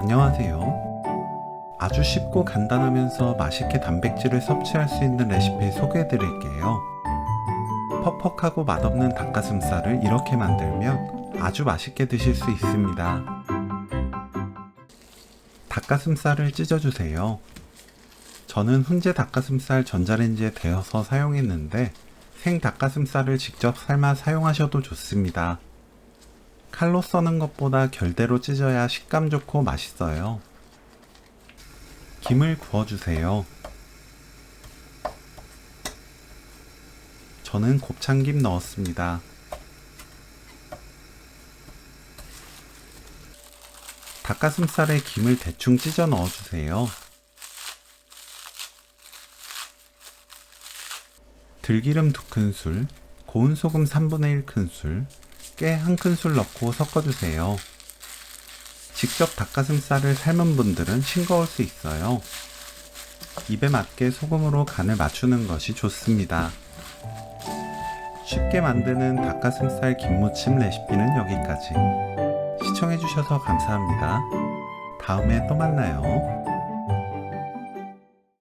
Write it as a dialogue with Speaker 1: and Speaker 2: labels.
Speaker 1: 안녕하세요. 아주 쉽고 간단하면서 맛있게 단백질을 섭취할 수 있는 레시피 소개해 드릴게요. 퍽퍽하고 맛없는 닭가슴살을 이렇게 만들면 아주 맛있게 드실 수 있습니다. 닭가슴살을 찢어주세요. 저는 훈제 닭가슴살 전자레인지에 데워서 사용했는데 생 닭가슴살을 직접 삶아 사용하셔도 좋습니다. 칼로 써는 것보다 결대로 찢어야 식감 좋고 맛있어요. 김을 구워주세요. 저는 곱창김 넣었습니다. 닭가슴살에 김을 대충 찢어 넣어주세요. 들기름 2큰술, 고운 소금 3분의 1 큰술, 깨 1큰술 넣고 섞어주세요. 직접 닭가슴살을 삶은 분들은 싱거울 수 있어요. 입에 맞게 소금으로 간을 맞추는 것이 좋습니다. 쉽게 만드는 닭가슴살 김무침 레시피는 여기까지. 시청해주셔서 감사합니다. 다음에 또 만나요.